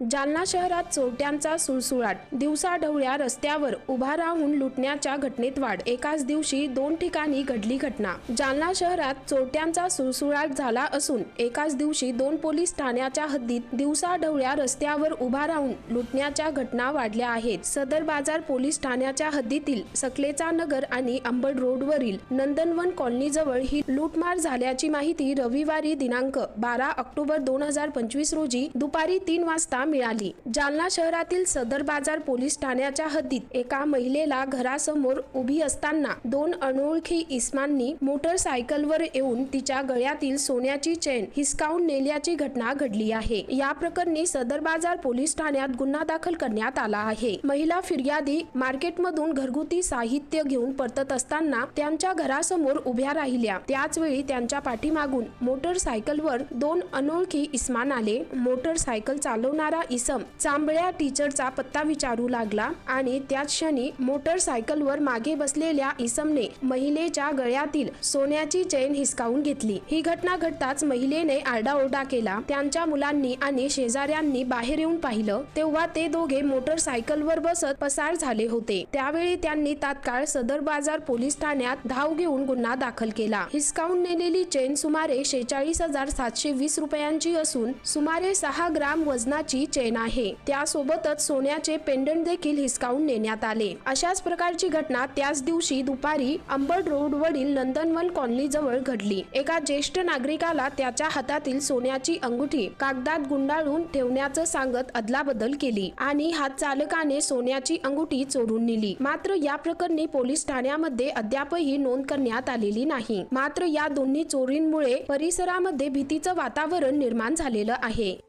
जालना शहरात चोरट्यांचा सुळसुळाट. दिवसाढवळ्या रस्त्यावर उभा राहून लुटण्याच्या घटनेत वाढ. एकाच दिवशी दोन ठिकाणी घडली घटना. जालना शहरात चोरट्यांचा सुळसुळाट झाला असून एकाच दिवशी दोन पोलीस ठाण्याच्या हद्दीत दिवसाढवळ्या रस्त्यावर उभा राहून लुटण्याच्या घटना वाढल्या आहेत. सदर बाजार पोलीस ठाण्याच्या हद्दीतील सकलेचा नगर आणि अंबड रोडवरील नंदनवन कॉलनीजवळ ही लूटमार झाल्याची माहिती रविवारी दिनांक बारा ऑक्टोबर दोन हजार पंचवीस रोजी दुपारी तीन वाजता मिळाली. जालना शहरातील सदर बाजार पोलीस ठाण्याच्या हद्दीत एका महिलेला घरासमोर उभी असताना दोन अनोळखी इस्मांनी मोटरसायकलवर येऊन तिच्या गळ्यातील सोन्याची चेन हिसकावून नेल्याची घटना घडली आहे. या प्रकरणी सदर बाजार पोलीस ठाण्यात गुन्हा दाखल करण्यात आला आहे. महिला फिर्यादी मार्केटमधून घरगुती साहित्य घेऊन परतत असताना त्यांच्या घरासमोर उभ्या राहिल्या. त्याच वेळी त्यांच्या पाठीमागून मोटरसायकलवर दोन अनोळखी इस्मान आले. मोटरसायकल चालवणारा इसम चांबळ्या टीचरचा पत्ता विचारू लागला आणि त्याच क्षणी मोटरसायकलवर मागे बसलेल्या इसमने महिलेच्या गळ्यातील सोन्याची चेन हिसकावून घेतली. ही घटना घडताच महिलेने आरडाओरडा केला. त्यांच्या मुलांनी आणि शेजाऱ्यांनी बाहेर येऊन पाहिलं. तेव्हा ते दोघे मोटरसायकलवर बसत पसार झाले होते. त्यावेळी त्यांनी तात्काळ सदर बाजार पोलीस ठाण्यात धाव घेऊन गुन्हा दाखल केला. हिसकावून नेलेली चेन सुमारे शेचाळीस हजार सातशे वीस रुपयांची असून सुमारे सहा ग्राम वजनाची चेन आहे. त्यासोबतच सोन्याचे पेंडंट देखील हिसकावून नेण्यात आले. अशाच प्रकारची घटना त्याच दिवशी दुपारी अंबड रोड वरील नंदनवन कॉलनी जवळ घडली. एका ज्येष्ठ नागरिकाला त्याच्या हातातील सोन्याची अंगठी कागदात गुंडाळून ठेवण्याचं सांगत अदलाबदल केली आणि हात चालकाने सोन्याची अंगठी चोरून नेली. मात्र या प्रकरणी पोलीस ठाण्यामध्ये अद्यापही नोंद करण्यात आलेली नाही. मात्र या दोन्ही चोरींमुळे परिसरामध्ये भीतीचं वातावरण निर्माण झालेलं आहे.